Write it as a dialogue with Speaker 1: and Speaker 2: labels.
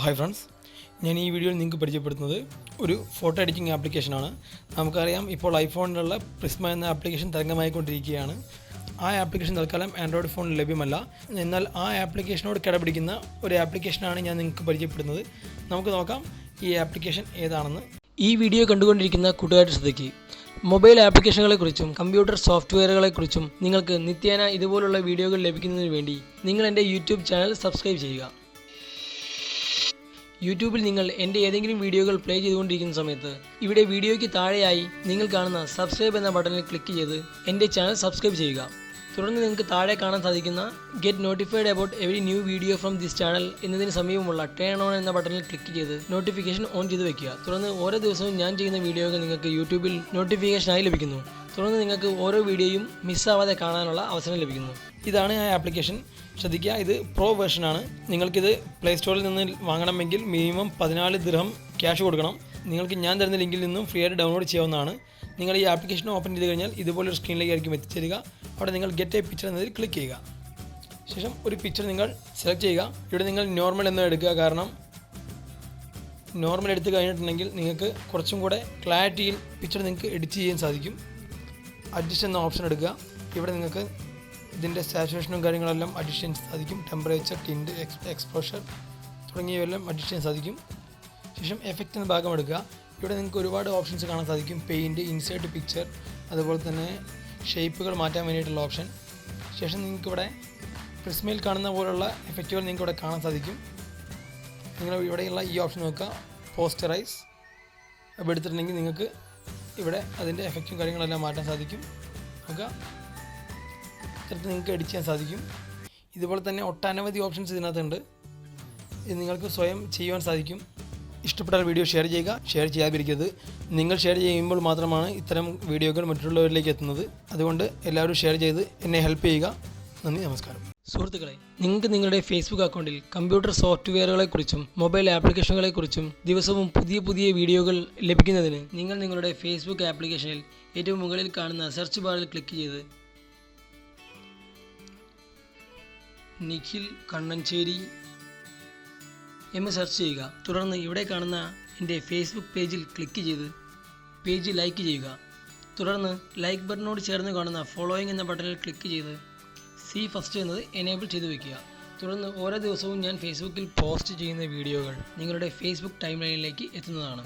Speaker 1: Hi friends ഞാൻ ഈ വീഡിയോയിൽ നിങ്ങൾക്ക് പരിചയപ്പെടുത്തുന്നത് ഒരു ഫോട്ടോ എഡിറ്റിംഗ് ആപ്ലിക്കേഷനാണ് നമുക്കറിയാം ഇപ്പോൾ ഐഫോണിലുള്ള പ്രിസ്മ എന്ന ആപ്ലിക്കേഷൻ തരംഗമായിക്കൊണ്ടിരിക്കുകയാണ്. ആ ആപ്ലിക്കേഷൻ തൽക്കാലം ആൻഡ്രോയിഡ് ഫോണിൽ ലഭ്യമല്ല. എന്നാൽ ആ ആപ്ലിക്കേഷനോട് കിടപിടിക്കുന്ന ഒരു ആപ്ലിക്കേഷനാണ് ഞാൻ നിങ്ങൾക്ക് പരിചയപ്പെടുന്നത് നമുക്ക് നോക്കാം ഈ ആപ്ലിക്കേഷൻ ഏതാണെന്ന്.
Speaker 2: ഈ വീഡിയോ കണ്ടുകൊണ്ടിരിക്കുന്ന കൂട്ടുകാരുടെ ശ്രദ്ധയ്ക്ക് മൊബൈൽ ആപ്ലിക്കേഷനുകളെക്കുറിച്ചും കമ്പ്യൂട്ടർ സോഫ്റ്റ്വെയറുകളെക്കുറിച്ചും നിങ്ങൾക്ക് നിത്യേന ഇതുപോലുള്ള വീഡിയോകൾ ലഭിക്കുന്നതിന് വേണ്ടി നിങ്ങൾ എന്റെ യൂട്യൂബ് ചാനൽ സബ്സ്ക്രൈബ് ചെയ്യുക. യൂട്യൂബിൽ നിങ്ങൾ എന്റെ ഏതെങ്കിലും വീഡിയോകൾ പ്ലേ ചെയ്തുകൊണ്ടിരിക്കുന്ന സമയത്ത് ഇവിടെ വീഡിയോയ്ക്ക് താഴെയായി നിങ്ങൾ കാണുന്ന സബ്സ്ക്രൈബ് എന്ന ബട്ടണിൽ ക്ലിക്ക് ചെയ്ത് എന്റെ ചാനൽ സബ്സ്ക്രൈബ് ചെയ്യുക. തുടർന്ന് നിങ്ങൾക്ക് താഴെ കാണാൻ സാധിക്കുന്ന get notified about every new video from this channel എന്നതിന് സമീപമുള്ള ടേൺ ഓൺ എന്ന ബട്ടണിൽ ക്ലിക്ക് ചെയ്ത് നോട്ടിഫിക്കേഷൻ ഓൺ ചെയ്ത് വെക്കുക. തുടർന്ന് ഓരോ ദിവസവും ഞാൻ ചെയ്യുന്ന വീഡിയോകൾ നിങ്ങൾക്ക് യൂട്യൂബിൽ നോട്ടിഫിക്കേഷനായി ലഭിക്കുന്നു. തുടർന്ന് നിങ്ങൾക്ക് ഓരോ വീഡിയോയും മിസ്സാവാതെ കാണാനുള്ള അവസരം ലഭിക്കുന്നു.
Speaker 1: ഇതാണ് ആ ആപ്ലിക്കേഷൻ ശ്രദ്ധിക്കുക ഇത് പ്രോ വേർഷനാണ് നിങ്ങൾക്കിത് പ്ലേ സ്റ്റോറിൽ നിന്ന് വാങ്ങണമെങ്കിൽ മിനിമം പതിനാല് ദിർഹം ക്യാഷ് കൊടുക്കണം. നിങ്ങൾക്ക് ഞാൻ തരുന്ന ലിങ്കിൽ നിന്നും ഫ്രീ ആയിട്ട് ഡൗൺലോഡ് ചെയ്യാവുന്നതാണ്. നിങ്ങൾ ഈ ആപ്ലിക്കേഷൻ ഓപ്പൺ ചെയ്ത് കഴിഞ്ഞാൽ ഇതുപോലൊരു സ്ക്രീനിലേക്ക് ആയിരിക്കും എത്തിച്ചേരുക. അവിടെ നിങ്ങൾ ഗെറ്റ് എ പിക്ചർ എന്നതിൽ ക്ലിക്ക് ചെയ്യുക. ശേഷം ഒരു പിക്ചർ നിങ്ങൾ സെലക്ട് ചെയ്യുക. ഇവിടെ നിങ്ങൾ നോർമൽ എന്ന് എടുക്കുക. കാരണം നോർമൽ എടുത്ത് കഴിഞ്ഞിട്ടുണ്ടെങ്കിൽ നിങ്ങൾക്ക് കുറച്ചും കൂടെ ക്ലാരിറ്റിയിൽ പിക്ചർ നിങ്ങൾക്ക് എഡിറ്റ് ചെയ്യാൻ സാധിക്കും. അഡ്ജസ്റ്റ് എന്ന ഓപ്ഷൻ എടുക്കുക. ഇവിടെ നിങ്ങൾക്ക് ഇതിന്റെ സാച്ചുറേഷനും കാര്യങ്ങളെല്ലാം അഡ്ജസ്റ്റ് ചെയ്യാൻ സാധിക്കും ടെമ്പറേച്ചർ ടിൻഡ് എക്സ്പോഷർ തുടങ്ങിയവയെല്ലാം അഡ്ജസ്റ്റ് ചെയ്യാൻ സാധിക്കും. ശേഷം എഫക്റ്റ് എന്ന ഭാഗം എടുക്കുക. ഇവിടെ നിങ്ങൾക്ക് ഒരുപാട് ഓപ്ഷൻസ് കാണാൻ സാധിക്കും. പെയിന്റ് ഇൻസേർട്ട് പിക്ചർ അതുപോലെ തന്നെ ഷേപ്പുകൾ മാറ്റാൻ വേണ്ടിയിട്ടുള്ള ഓപ്ഷൻ ശേഷം നിങ്ങൾക്കിവിടെ പ്രിസ്മയിൽ കാണുന്ന പോലുള്ള എഫക്റ്റുകൾ നിങ്ങൾക്ക് ഇവിടെ കാണാൻ സാധിക്കും. നിങ്ങൾ ഇവിടെയുള്ള ഈ ഓപ്ഷൻ നോക്കുക. പോസ്റ്ററൈസ് അപ്പോൾ എടുത്തിട്ടുണ്ടെങ്കിൽ നിങ്ങൾക്ക് ഇവിടെ അതിന്റെ എഫക്റ്റും കാര്യങ്ങളെല്ലാം മാറ്റാൻ സാധിക്കും. നമുക്ക് ഇത്തരത്തിൽ നിങ്ങൾക്ക് എഡിറ്റ് ചെയ്യാൻ സാധിക്കും. ഇതുപോലെ തന്നെ ഒട്ടനവധി ഓപ്ഷൻസ് ഇതിനകത്തുണ്ട്. ഇത് നിങ്ങൾക്ക് സ്വയം ചെയ്യുവാൻ സാധിക്കും. ഇഷ്ടപ്പെട്ടാൽ വീഡിയോ ഷെയർ ചെയ്യുക. ഷെയർ ചെയ്യാതിരിക്കരുത്. നിങ്ങൾ ഷെയർ ചെയ്യുമ്പോൾ മാത്രമാണ് ഇത്തരം വീഡിയോകൾ മറ്റുള്ളവരിലേക്ക് എത്തുന്നത്. അതുകൊണ്ട് എല്ലാവരും ഷെയർ ചെയ്ത് എന്നെ ഹെൽപ്പ് ചെയ്യുക. നന്ദി നമസ്കാരം.
Speaker 2: സുഹൃത്തുക്കളെ നിങ്ങൾക്ക് നിങ്ങളുടെ ഫേസ്ബുക്ക് അക്കൗണ്ടിൽ കമ്പ്യൂട്ടർ സോഫ്റ്റ്വെയറുകളെ കുറിച്ചും മൊബൈൽ ആപ്ലിക്കേഷനുകളെ കുറിച്ചും ദിവസവും പുതിയ പുതിയ വീഡിയോകൾ ലഭിക്കുന്നതിന് നിങ്ങൾ നിങ്ങളുടെ ഫേസ്ബുക്ക് ആപ്ലിക്കേഷനിൽ ഏറ്റവും മുകളിൽ കാണുന്ന സെർച്ച് ബാറിൽ ക്ലിക്ക് ചെയ്ത് നിഖിൽ കണ്ണഞ്ചേരി എന്ന് സെർച്ച് ചെയ്യുക. തുടർന്ന് ഇവിടെ കാണുന്ന എന്റെ ഫേസ്ബുക്ക് പേജിൽ ക്ലിക്ക് ചെയ്ത് പേജ് ലൈക്ക് ചെയ്യുക. തുടർന്ന് ലൈക്ക് ബട്ടണോട് ചേർന്ന് കാണുന്ന ഫോളോയിങ് എന്ന ബട്ടണിൽ ക്ലിക്ക് ചെയ്ത് സി ഫസ്റ്റ് എന്നത് എനേബിൾ ചെയ്ത് വെക്കുക. തുടർന്ന് ഓരോ ദിവസവും ഞാൻ ഫേസ്ബുക്കിൽ പോസ്റ്റ് ചെയ്യുന്ന വീഡിയോകൾ നിങ്ങളുടെ ഫേസ്ബുക്ക് ടൈം ലൈനിലേക്ക് എത്തുന്നതാണ്.